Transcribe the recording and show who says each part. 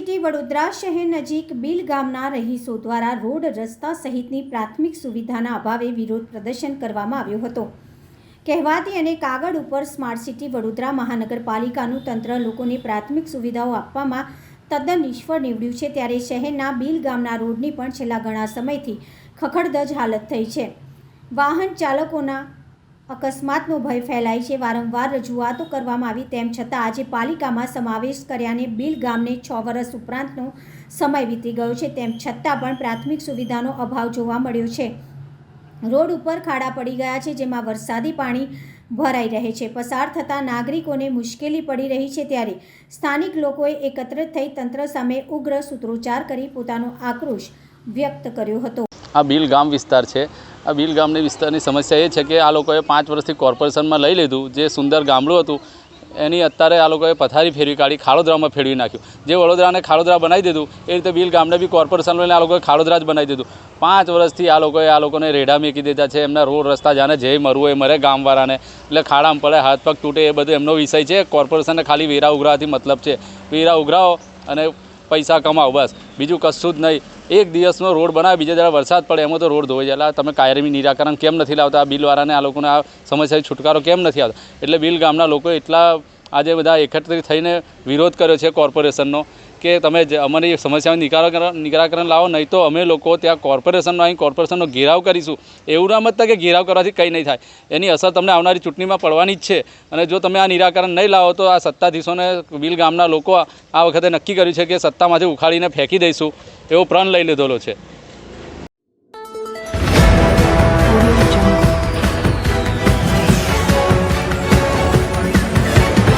Speaker 1: City Vadodara શહેર નજીક bill ગામના રહીશો દ્વારા રોડ રસ્તા સહિતની પ્રાથમિક સુવિધાના અભાવે વિરોધ પ્રદર્શન કરવામાં આવ્યો હતો. કહેવાતી અને કાગળ ઉપર સ્માર્ટ સિટી વડોદરા મહાનગરપાલિકાનું તંત્ર લોકોને પ્રાથમિક સુવિધાઓ આપવામાં તદ્દન નિષ્ફળ નીવડ્યું છે ત્યારે શહેરના બિલ ગામના રોડની પણ છેલ્લા ઘણા સમયથી ખખડધજ હાલત થઈ છે. વાહન ચાલકોના અકસ્માતનો ભય ફેલાય છે. વારંવાર રજૂઆતો કરવામાં આવી તેમ છતાં આજે પાલિકામાં સમાવેશ કર્યાને બિલ ગામને છ વર્ષ ઉપરાંતનો સમય વીતી ગયો છે. તેમ છતાં પણ પ્રાથમિક સુવિધાનો અભાવ જોવા મળ્યો છે. રોડ ઉપર ખાડા પડી ગયા છે, જેમાં વરસાદી પાણી ભરાઈ રહે છે. પસાર થતા નાગરિકોને મુશ્કેલી પડી રહી છે ત્યારે સ્થાનિક લોકોએ એકત્રિત થઈ તંત્ર સામે ઉગ્ર સૂત્રોચ્ચાર કરી પોતાનો આક્રોશ વ્યક્ત કર્યો હતો.
Speaker 2: આ બિલ ગામ વિસ્તાર છે. આ બિલ ગામની વિસ્તારની સમસ્યા એ છે કે આ લોકોએ પાંચ વર્ષથી કોર્પોરેશનમાં લઈ લીધું, જે સુંદર ગામડું હતું, એની અત્યારે આ લોકોએ પથારી ફેરવી કાઢી, ખાડોદરામાં ફેરવી નાખ્યું. જે વડોદરાને ખાડોદરા બનાવી દીધું, એ રીતે બિલ ગામને બી કોર્પોરેશન લઈને આ લોકોએ ખાડોદરા જ બનાવી દીધું. પાંચ વર્ષથી આ લોકોએ, આ લોકોને રેઢા મેકી દીધા છે, એમના રોડ રસ્તા જાણે જે મરવું એ મરે ગામવાળાને. એટલે ખાડામાં પડે, હાથ પગ તૂટે એ બધું એમનો વિષય છે. કોર્પોરેશનને ખાલી વેરા ઉઘરાવાથી મતલબ છે. વેરા ઉઘરાવો અને પૈસા કમાઓ બસ. બીજું કશું જ નહીં. એક દિવસનો રોડ બનાવે, બીજા જરા વરસાદ પડે, એમાં તો રોડ ધોવાઈ જાય. તમે કાયમી નિરાકરણ કેમ નથી લાવતા? આ બિલવાળાને આ લોકોને આ સમસ્યાથી છુટકારો કેમ નથી આવતો? એટલે બિલ ગામના લોકો એટલા આજે બધા એકત્રિત થઈને વિરોધ કર્યો છે કોર્પોરેશનનો. કે તમે અમારી સમસ્યાનું નિરાકરણ નિરાકરણ લાવો, નહીં તો અમે લોકો ત્યાં કોર્પોરેશનનો અહીં કોર્પોરેશનનો ઘેરાવ કરીશું. એવું ના મતતા કે ઘેરાવ કરવાથી કંઈ નહીં થાય. એની અસર તમને આવનારી ચૂંટણીમાં પડવાની જ છે. અને જો તમે આ નિરાકરણ નહીં લાવો તો આ સત્તાધીશોને બિલ ગામના લોકો આ વખતે નક્કી કર્યું છે કે સત્તામાંથી ઉખાડીને ફેંકી દઈશું. એવો પ્રણ લઈ લીધેલો છે.